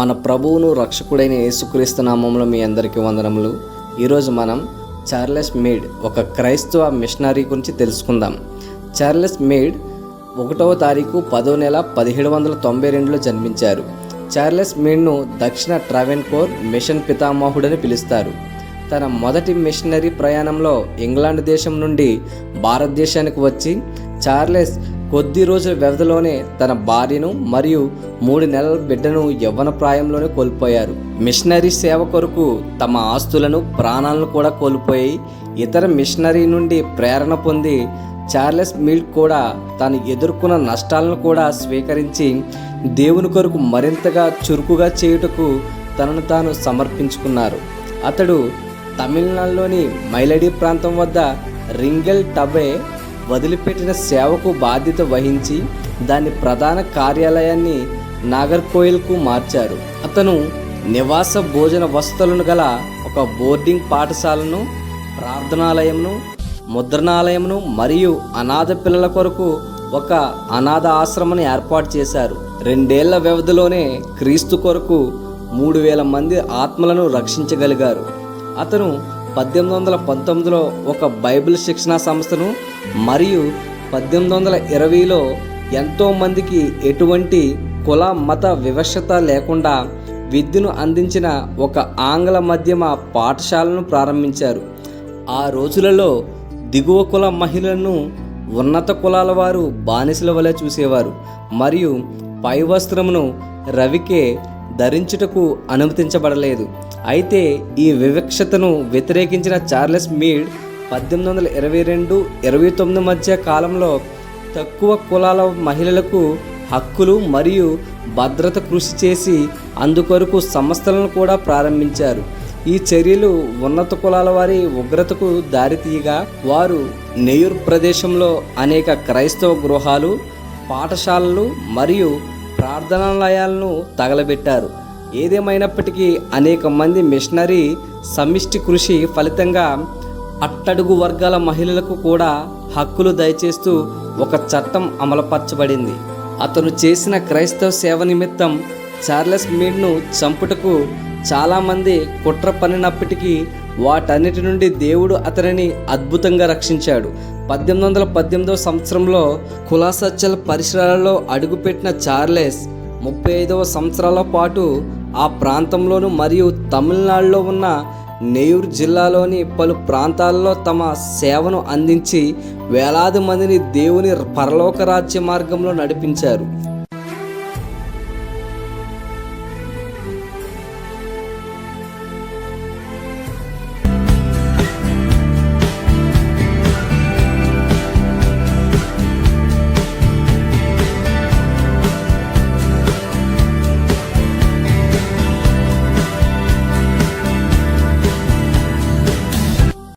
మన ప్రభువును రక్షకుడైన యేసుక్రీస్తు నామంలో మీ అందరికీ వందనములు. ఈరోజు మనం చార్లెస్ మేడ్ ఒక క్రైస్తవ మిషనరీ గురించి తెలుసుకుందాం. చార్లెస్ మేడ్ ఒకటవ తారీఖు పదో నెల పదిహేడు వందల తొంభై రెండులో జన్మించారు. చార్లెస్ మేడ్ను దక్షిణ ట్రావెన్కోర్ మిషన్ పితామహుడని పిలుస్తారు. తన మొదటి మిషనరీ ప్రయాణంలో ఇంగ్లాండ్ దేశం నుండి భారతదేశానికి వచ్చి చార్లెస్ కొద్ది రోజుల వ్యవధిలోనే తన భార్యను మరియు మూడు నెలల బిడ్డను యవ్వన ప్రాయంలోనే కోల్పోయారు. మిషనరీ సేవ కొరకు తమ ఆస్తులను ప్రాణాలను కూడా కోల్పోయి ఇతర మిషనరీ నుండి ప్రేరణ పొంది చార్లెస్ మిల్క్ కూడా తాను ఎదుర్కొన్న నష్టాలను కూడా స్వీకరించి దేవుని కొరకు మరింతగా చురుకుగా చేయుటకు తనను తాను సమర్పించుకున్నారు. అతడు తమిళనాడులోని మైలడి ప్రాంతం వద్ద రింగల్ టబే వదిలిపెట్టిన సేవకు బాధ్యత వహించి దాని ప్రధాన కార్యాలయాన్ని నాగర్కోయిల్కు మార్చారు. అతను నివాస భోజన వసతులను గల ఒక బోర్డింగ్ పాఠశాలను ప్రార్థనాలయంను ముద్రణాలయంను మరియు అనాథ పిల్లల కొరకు ఒక అనాథ ఆశ్రమను ఏర్పాటు చేశారు. రెండేళ్ళ వ్యవధిలోనే క్రీస్తు కొరకు మూడు వేల మంది ఆత్మలను రక్షించగలిగారు. అతను పద్దెనిమిది వందల పంతొమ్మిదిలో ఒక బైబిల్ శిక్షణా సంస్థను మరియు పద్దెనిమిది వందల ఇరవైలో ఎంతోమందికి ఎటువంటి కుల మత వివక్షత లేకుండా విద్యను అందించిన ఒక ఆంగ్ల మాధ్యమ పాఠశాలను ప్రారంభించారు. ఆ రోజులలో దిగువ కుల మహిళలను ఉన్నత కులాల వారు బానిసల వలె చూసేవారు. మరియు పై వస్త్రమును రవికే ధరించుటకు అనుమతించబడలేదు. అయితే ఈ వివక్షతను వ్యతిరేకించిన చార్లెస్ మీడ్ పద్దెనిమిది వందల ఇరవై రెండు ఇరవై తొమ్మిది మధ్య కాలంలో తక్కువ కులాల మహిళలకు హక్కులు మరియు భద్రత కృషి చేసి అందుకొరకు సంస్థలను కూడా ప్రారంభించారు. ఈ చర్యలు ఉన్నత కులాల వారి ఉగ్రతకు దారితీయగా వారు నెయూర్ ప్రదేశంలో అనేక క్రైస్తవ గృహాలు పాఠశాలలు మరియు ప్రార్థనాలయాలను తగలబెట్టారు. ఏదేమైనప్పటికీ అనేక మంది మిషనరీ సమిష్టి కృషి ఫలితంగా అట్టడుగు వర్గాల మహిళలకు కూడా హక్కులు దయచేస్తూ ఒక చట్టం అమలుపరచబడింది. అతను చేసిన క్రైస్తవ సేవ నిమిత్తం చార్లెస్ మీడ్ను చంపుటకు చాలామంది కుట్ర పనినప్పటికీ వాటన్నిటి నుండి దేవుడు అతనిని అద్భుతంగా రక్షించాడు. పద్దెనిమిది వందల పద్దెనిమిదవ సంవత్సరంలో కులాసచ్చల పరిసరాలలో అడుగుపెట్టిన చార్లెస్ ముప్పై ఐదవ సంవత్సరాల పాటు ఆ ప్రాంతంలోను మరియు తమిళనాడులో ఉన్న నెయ్యూరు జిల్లాలోని పలు ప్రాంతాల్లో తమ సేవను అందించి వేలాది మందిని దేవుని పరలోక రాజ్య మార్గంలో నడిపించారు.